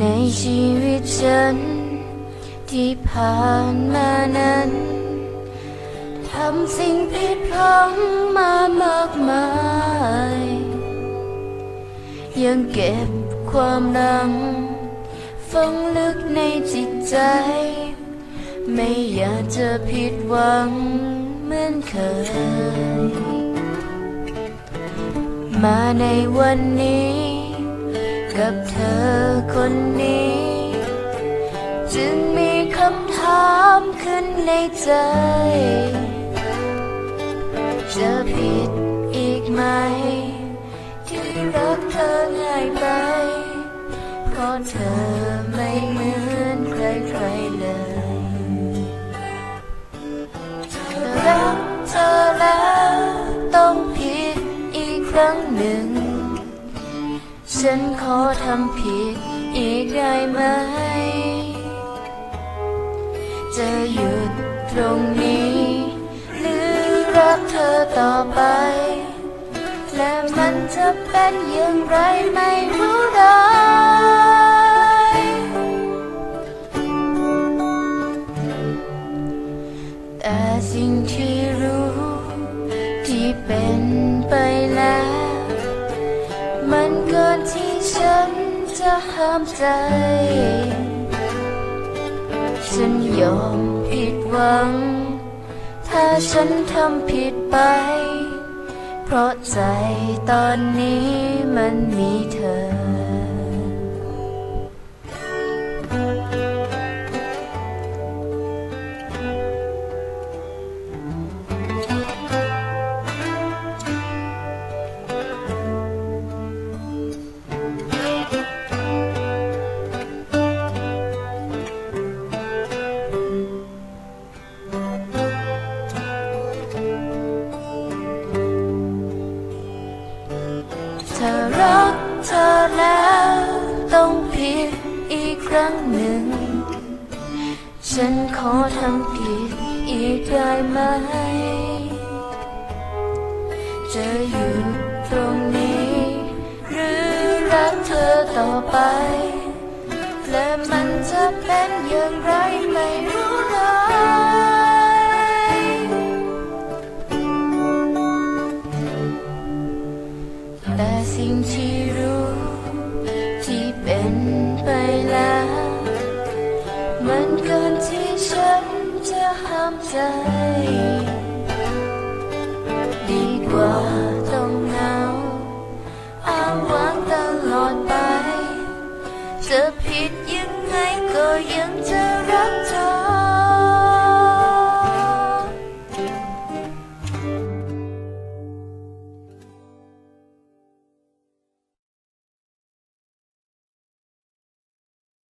ในชีวิตฉัน ที่ผ่านมานั้น ทำสิ่งผิดพลั้งมามากมาย ยังเก็บความรังฝังลึกในจิตใจ ไม่อยากจะผิดหวังเหมือนเคย มาในวันนี้ กับเธอคนนี้ จึงมีคำถามขึ้นในใจ จะผิดอีกไหม ที่รักเธอง่ายไปเพราะเธอ ฉันขอทำผิดอีกได้ไหม จะหยุดตรงนี้ หรือรักเธอต่อไป และมันจะเป็นอย่างไรไม่รู้ได้แต่สิ่งที่รู้ที่เป็น จะห้ามใจ ฉันยอมผิดหวัง ถ้าฉันทำผิดไป เพราะใจตอนนี้มันมีเธอ ฉันขอทำผิดอีกได้ไหม จะอยู่ตรงนี้ หรือรักเธอต่อไป และมันจะเป็นอย่างไรไม่รู้เลยแต่สิ่งที่รู้ที่เป็นไปแล้ว มันเกินที่ฉันจะห้ามใจ